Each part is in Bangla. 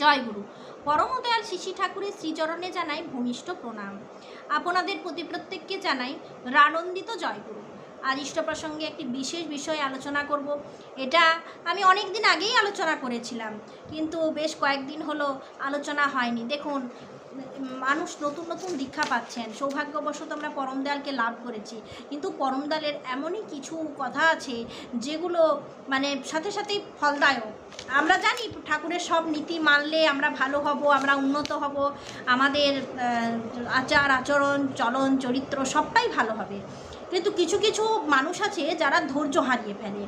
জয় গুরু পরমদয়াল শিশি ঠাকুরের শ্রীচরণে জানাই ভূমিষ্ঠ প্রণাম। আপনাদের প্রতি প্রত্যেককে জানাই রানন্দিত জয়গুরু। আজ ইষ্ট প্রসঙ্গে একটি বিশেষ বিষয় আলোচনা করব। এটা আমি অনেক দিন আগেই আলোচনা করেছিলাম, কিন্তু বেশ কয়েকদিন হলো আলোচনা হয়নি। দেখুন মানুষ নতুন নতুন দীক্ষা পাচ্ছেন। সৌভাগ্যবশত আমরা পরমদয়ালকে লাভ করেছি। কিন্তু পরমদয়ালের এমনই কিছু কথা আছে, যেগুলো মানে সাথে সাথেই ফলদায়ক। আমরা জানি ঠাকুরের সব নীতি মানলে আমরা ভালো হব, আমরা উন্নত হব। আমাদের আচার, আচরণ, চলন, চরিত্র সবটাই ভালো হবে। কিন্তু কিছু কিছু মানুষ আছে যারা ধৈর্য হারিয়ে ফেলে।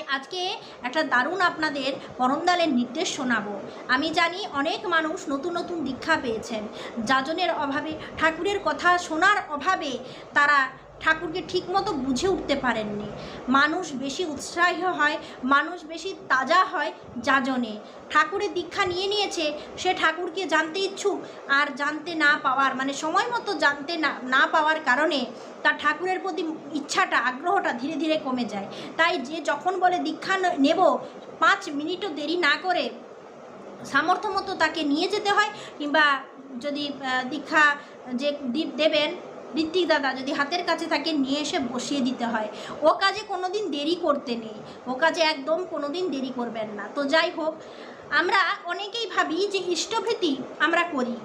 তাই আজকে একটা দারুণ আপনাদের পরমদালের নির্দেশ শোনাবো। আমি জানি অনেক মানুষ নতুন নতুন দীক্ষা পেয়েছেন। যাজনের অভাবে, ঠাকুরের কথা শোনার অভাবে তারা ঠাকুরকে ঠিকমতো বুঝে উঠতে পারেননি। মানুষ বেশি উৎসাহী হয়, মানুষ বেশি তাজা হয় যাজনে। ঠাকুরের দীক্ষা নিয়ে নিয়েছে, সে ঠাকুরকে জানতে ইচ্ছুক আর জানতে না পাওয়ার মানে সময় মতো জানতে না না পাওয়ার কারণে তার ঠাকুরের প্রতি ইচ্ছাটা, আগ্রহটা ধীরে ধীরে কমে যায়। তাই যে যখন বলে দীক্ষা নেব, পাঁচ মিনিটও দেরি না করে সামর্থ্য মতো তাকে নিয়ে যেতে হয় কিংবা যদি দীক্ষা যে দি- দেবেন ঋত্বিক দাদা, যদি হাতের কাছে তাকে নিয়ে এসে বসিয়ে দিতে হয়। ও কাজে কোনো দিন দেরি করতে নেই। ও কাজে একদম কোনো দিন দেরি করবেন না। তো যাই হোক, আমরা অনেকেই ভাবি যে ইষ্টভৃতি আমরা করি।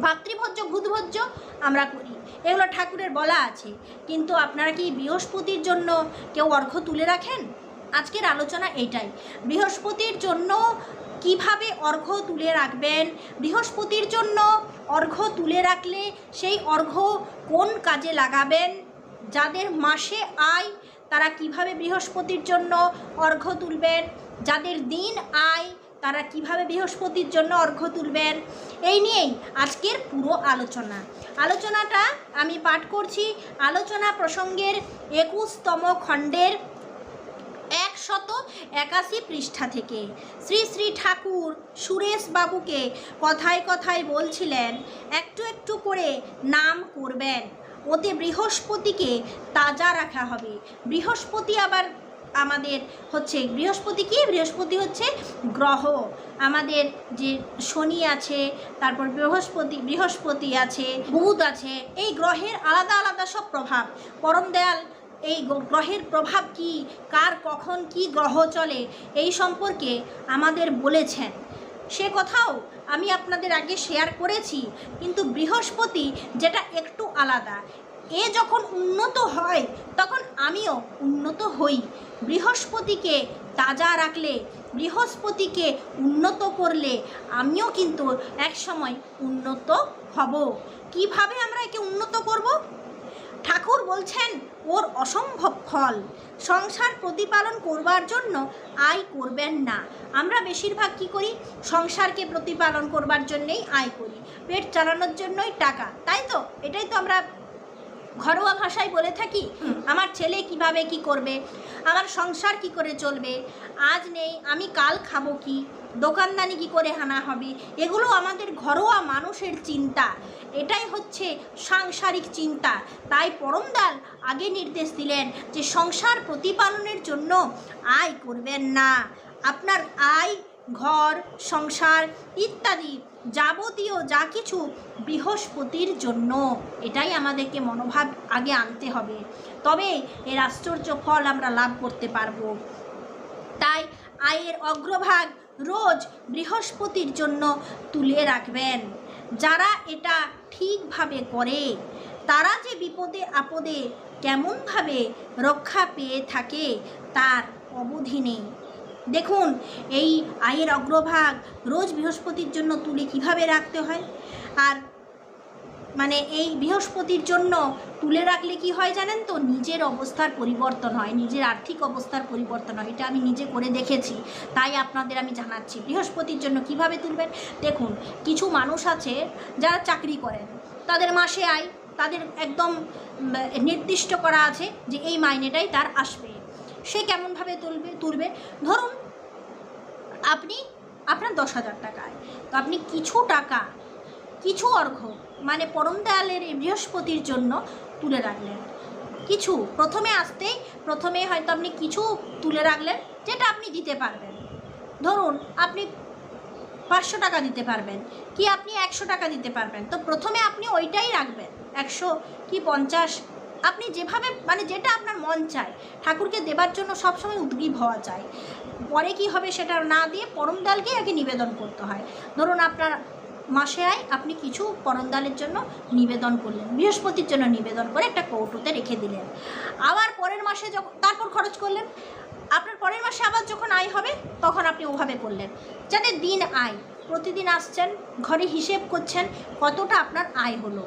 ভাতৃভোজ্য, ভূতভোজ্য আমরা করি। এগুলো ঠাকুরের বলা আছে। কিন্তু আপনারা কি বৃহস্পতির জন্য কেউ অর্ঘ্য তুলে রাখেন? আজকের আলোচনা এটাই। বৃহস্পতির জন্য কীভাবে অর্ঘ্য তুলে রাখবেন? বৃহস্পতির জন্য অর্ঘ্য তুলে রাখলে সেই অর্ঘ্য কোন কাজে লাগাবেন? যাদের মাসে আয়, তারা কীভাবে বৃহস্পতির জন্য অর্ঘ্য তুলবেন? যাদের দিন আয়, তারা কীভাবে বৃহস্পতির জন্য অর্ঘ্য তুলবেন? এই নিয়েই আজকের পুরো আলোচনা। আলোচনাটা আমি পাঠ করছি। আলোচনা প্রসঙ্গের একুশতম খণ্ডের একশত একাশি পৃষ্ঠা থেকে। শ্রী শ্রী ঠাকুর সুরেশ বাবুকে কথায় কথায় বলছিলেন, একটু একটু করে নাম করবেন। ওতে বৃহস্পতিকে তাজা রাখা হবে। বৃহস্পতি আবার আমাদের হচ্ছে, বৃহস্পতি কি? বৃহস্পতি হচ্ছে গ্রহ। আমাদের যে শনি আছে, তারপর বৃহস্পতি বৃহস্পতি আছে, বুধ আছে, এই গ্রহের আলাদা আলাদা সব প্রভাব। পরম দয়াল এই গ্রহের প্রভাব কি? কার কখন কি গ্রহ চলে? এই সম্পর্কে আমাদের বলেছেন। সে কথাও আমি আপনাদের আগে শেয়ার করেছি, কিন্তু বৃহস্পতি যেটা একটু আলাদা। এ যখন উন্নত হয়, তখন আমিও উন্নত হই। বৃহস্পতিকে তাজা রাখলে, বৃহস্পতিকে উন্নত করলে, আমিও কিন্তু এক সময় উন্নত হব। কীভাবে আমরা একে উন্নত করব? ঠাকুর বলছেন, ওর অসম্ভব ফল। সংসার প্রতিপালন করবার জন্য আয় করবেন না। আমরা বেশিরভাগ কি করি? সংসারকে প্রতিপালন করবার জন্যেই আয় করি। পেট চালানোর জন্যই টাকা। তাই তো? এটাই তো আমরা ঘরোয়া ভাষায় বলে থাকি আমার ছেলে কীভাবে কি করবে আমার সংসার কি করে চলবে আজ নেই আমি কাল খাব কি দোকানদানি কি করে হানা হবে এগুলো আমাদের ঘরোয়া মানুষের চিন্তা। এটাই হচ্ছে সাংসারিক চিন্তা। তাই পরমদাল আগে নির্দেশ দিলেন যে সংসার প্রতিপালনের জন্য আয় করবেন না। আপনার আয় ঘর সংসার ইত্যাদি যাবতীয় যা কিছু বৃহস্পতির জন্য। এটাই আমাদেরকে মনোভাব আগে আনতে হবে। তবে এর আশ্চর্য ফল আমরা লাভ করতে পারব। তাই আয়ের অগ্রভাগ রোজ বৃহস্পতির জন্য তুলে রাখবেন। যারা এটা ঠিকভাবে করে, তারা যে বিপদে আপদে কেমনভাবে রক্ষা পেয়ে থাকে, তার অবধি নেই। দেখুন, এই আয়ের অগ্রভাগ রোজ বৃহস্পতির জন্য তুলে কীভাবে রাখতে হয়? আর মানে এই বৃহস্পতির জন্য তুলে রাখলে কি হয় জানেন তো? নিজের অবস্থার পরিবর্তন হয়, নিজের আর্থিক অবস্থার পরিবর্তন হয়। এটা আমি নিজে করে দেখেছি, তাই আপনাদের আমি জানাচ্ছি। বৃহস্পতির জন্য কীভাবে তুলবেন? দেখুন, কিছু মানুষ আছে যারা চাকরি করেন, তাদের মাসে আয়, তাদের একদম নির্দিষ্ট করা আছে যে এই মাইনেটাই তার আসবে। সে কেমনভাবে তুলবে তুলবে? ধরুন আপনি, আপনার দশ হাজার টাকা আয় তো আপনি কিছু টাকা, কিছু অর্ঘ মানে পরম দয়ালের বৃহস্পতির জন্য তুলে রাখলেন। কিছু, প্রথমে আসতেই, প্রথমে হয়তো আপনি কিছু তুলে রাখলেন, যেটা আপনি দিতে পারবেন। ধরুন, আপনি পাঁচশো টাকা দিতে পারবেন, কি আপনি একশো টাকা দিতে পারবেন। তো প্রথমে আপনি ওইটাই রাখবেন। একশো, কি পঞ্চাশ আপনি যেভাবে মানে যেটা আপনার মন চায়, ঠাকুরকে দেবার জন্য সবসময় উদ্গ্রীব হওয়া চাই। পরে কি হবে সেটা না দিয়ে পরম পরমদালকেই আগে নিবেদন করতে হয়। ধরুন আপনার মাসে আয়, আপনি কিছু পরমদালের জন্য নিবেদন করলেন, বৃহস্পতির জন্য নিবেদন করে একটা কৌটোতে রেখে দিলেন। আবার পরের মাসে যখন, তারপর খরচ করলেন। আপনার পরের মাসে আবার যখন আয় হবে, তখন আপনি ওভাবে করলেন। যাতে দিন আয়, প্রতিদিন আসছেন, ঘরে হিসেব করছেন কতটা আপনার আয় হলো।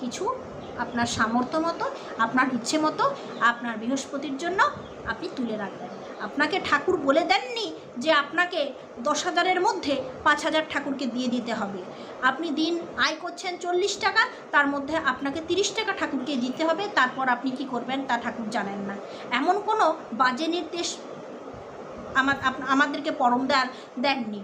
কিছু আপনার সামর্থ্য মতো, আপনার ইচ্ছে মতো, আপনার বৃহস্পতির জন্য আপনি তুলে রাখবেন। আপনাকে ঠাকুর বলে দেননি যে আপনাকে দশ হাজারের মধ্যে পাঁচ হাজার ঠাকুরকে দিয়ে দিতে হবে। আপনি দিন আয় করছেন চল্লিশ টাকা, তার মধ্যে আপনাকে তিরিশ টাকা ঠাকুরকে দিতে হবে, তারপর আপনি কি করবেন তা ঠাকুর জানেন না। এমন কোনো বাজে নির্দেশ আমাদেরকে পরম দেয়ার দেননি।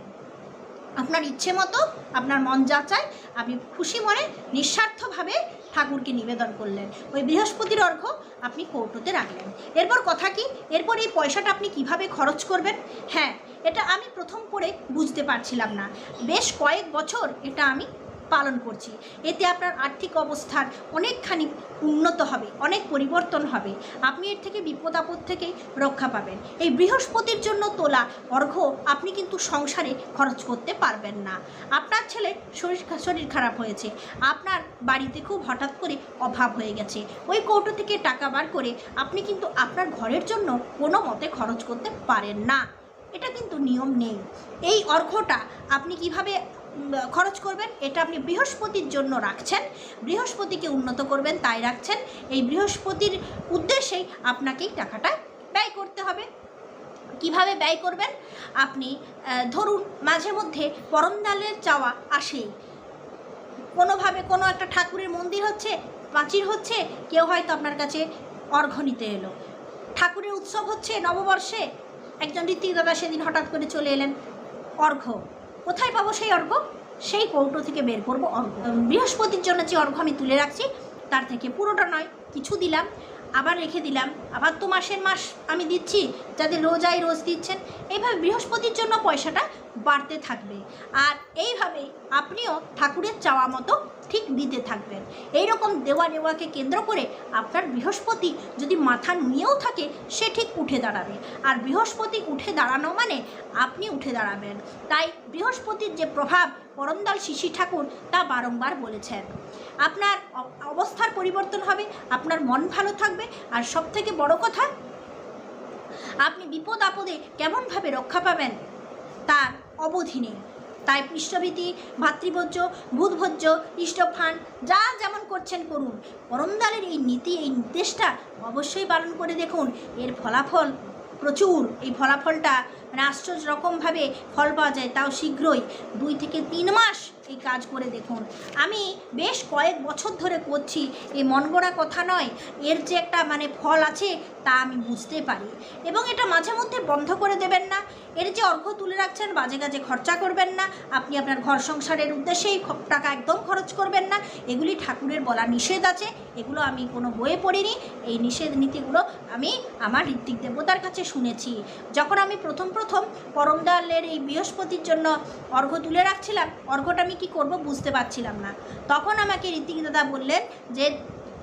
আপনার ইচ্ছে মতো, আপনার মন যা চায়, আপনি খুশি মনে নিঃস্বার্থভাবে ঠাকুরকে নিবেদন করলেন। ওই বৃহস্পতির অর্ঘ্য আপনি কৌটোতে রাখলেন। এরপর কথা কি? এরপর এই পয়সাটা আপনি কীভাবে খরচ করবেন? হ্যাঁ এটা আমি প্রথম করে বুঝতে পারছিলাম না। বেশ কয়েক বছর এটা আমি পালন করছি। এতে আপনার আর্থিক অবস্থার অনেকখানি উন্নত হবে, অনেক পরিবর্তন হবে। আপনি এর থেকে বিপদ আপদ থেকে রক্ষা পাবেন। এই বৃহস্পতির জন্য তোলা অর্ঘ্য আপনি কিন্তু সংসারে খরচ করতে পারবেন না। আপনার ছেলে শরীর শরীর খারাপ হয়েছে। আপনার বাড়িতে খুব হঠাৎ করে অভাব হয়ে গেছে। ওই কৌটো থেকে টাকা বার করে আপনি কিন্তু আপনার ঘরের জন্য কোনো মতে খরচ করতে পারেন না। এটা কিন্তু নিয়ম নেই। এই অর্ঘ্যটা আপনি কীভাবে খরচ করবেন। এটা আপনি বৃহস্পতির জন্য রাখছেন। বৃহস্পতিকে উন্নত করবেন, তাই রাখছেন। এই বৃহস্পতির উদ্দেশ্যেই আপনাকেই টাকাটা ব্যয় করতে হবে। কীভাবে ব্যয় করবেন? আপনি ধরুন মাঝে মধ্যে পরমদালের চাওয়া আসেই। কোনোভাবে কোনো একটা ঠাকুরের মন্দির হচ্ছে, প্রাচীর হচ্ছে, কেউ হয়তো আপনার কাছে অর্ঘ্য নিতে এলো। ঠাকুরের উৎসব হচ্ছে নববর্ষে। একজন ঋত্বিক দাদা সেদিন হঠাৎ করে চলে এলেন অর্ঘ্য। কোথায় পাবো সেই অর্ঘ? সেই কৌটো থেকে বের করব অর্ঘ। বৃহস্পতির জন্য যে অর্ঘ আমি তুলে রাখছি, তার থেকে পুরোটা নয়, কিছু দিলাম, আবার রেখে দিলাম। আবার তো মাসের মাস আমি দিচ্ছি, যাদের রোজাই রোজ দিচ্ছেন, এইভাবে বৃহস্পতির জন্য পয়সাটা বাড়তে থাকবে। আর এইভাবে আপনিও ঠাকুরের চাওয়া মতো ঠিক দিতে থাকবেন। এই রকম দেওয়া নেওয়াকে কেন্দ্র করে আপনার বৃহস্পতি যদি মাথা নুয়েও থাকে, সে ঠিক উঠে দাঁড়াবে। আর বৃহস্পতি উঠে দাঁড়ানো মানে আপনি উঠে দাঁড়াবেন। তাই বৃহস্পতির যে প্রভাব পরমদাল শিশি ঠাকুর তা বারংবার বলেছেন। আপনার অবস্থার পরিবর্তন হবে, আপনার মন ভালো থাকবে, আর সব থেকে বড় কথা, আপনি বিপদ আপদে কেমনভাবে রক্ষা পাবেন, তার অবধি নেই। তাই পৃষ্ঠভীতি, ভাতৃভোজ্য, ভূতভোজ্য, ইষ্টফান, যা যেমন করছেন করুন। পরমদালের এই নীতি, এই নির্দেশটা অবশ্যই পালন করে দেখুন। এর ফলাফল প্রচুর। এই ফলাফলটা মানে আশ্চর্য রকমভাবে ফল পাওয়া যায়, তাও শীঘ্রই। দুই থেকে তিন মাস এই কাজ করে দেখুন। আমি বেশ কয়েক বছর ধরে করছি, এই মন গড়া কথা নয়, এর যে একটা মানে ফল আছে তা আমি বুঝতে পারি। এবং এটা মাঝে মধ্যে বন্ধ করে দেবেন না। এর যে অর্ঘ তুলে রাখছেন, বাজে কাজে খরচা করবেন না। আপনি আপনার ঘর সংসারের উদ্দেশ্যেই টাকা একদম খরচ করবেন না। এগুলি ঠাকুরের বলা নিষেধ আছে। এগুলো আমি কোনো বইয়ে পড়িনি। এই নিষেধ নীতিগুলো আমি আমার ঋত্বিক দেবতার কাছে শুনেছি। যখন আমি প্রথম প্রথম পরমদালের এই বৃহস্পতির জন্য অর্ঘ তুলে রাখছিলাম অর্ঘটা আমি কি করব বুঝতে পারছিলাম না। তখন আমাকে ঋত্বিক দাদা বললেন যে,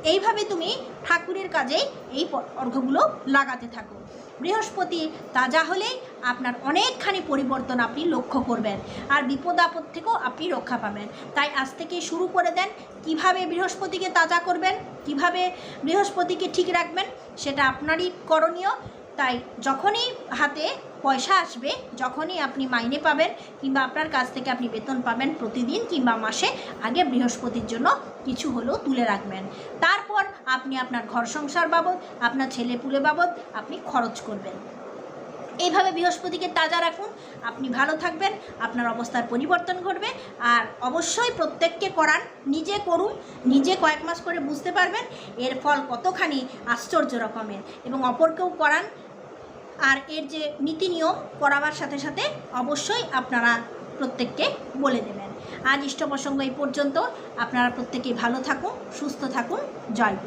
এইভাবে তুমি ঠাকুরের কাজে এই অর্ঘ্যগুলো লাগাতে থাকো। বৃহস্পতি তাজা হলেই আপনার অনেকখানি পরিবর্তন আপনি লক্ষ্য করবেন আর বিপদ আপদ থেকেও আপনি রক্ষা পাবেন। তাই আজ থেকে শুরু করে দেন। কীভাবে বৃহস্পতিকে তাজা করবেন? কীভাবে বৃহস্পতিকে ঠিক রাখবেন? সেটা আপনারই করণীয়। তাই যখনই হাতে পয়সা আসবে যখনই আপনি মাইনে পাবেন কিংবা আপনার কাছ থেকে আপনি বেতন পাবেন প্রতিদিন কিংবা মাসে, আগে বৃহস্পতির জন্য কিছু হলেও তুলে রাখবেন। তারপর আপনি আপনার ঘর সংসার বাবদ, আপনার ছেলে পুলে বাবদ আপনি খরচ করবেন। এইভাবে বৃহস্পতিকে তাজা রাখুন, আপনি ভালো থাকবেন, আপনার অবস্থার পরিবর্তন ঘটবে, আর অবশ্যই প্রত্যেককে করান, নিজে করুন, নিজে কয়েক মাস করে বুঝতে পারবেন এর ফল কতখানি আশ্চর্য রকমের এবং অপরকেও করান আর এর যে নীতি নিয়ম করাবার সাথে সাথে অবশ্যই আপনারা প্রত্যেককে বলে দেবেন। আজ ইষ্ট প্রসঙ্গ এই পর্যন্ত। আপনারা প্রত্যেকেই ভালো থাকুন, সুস্থ থাকুন। জয়।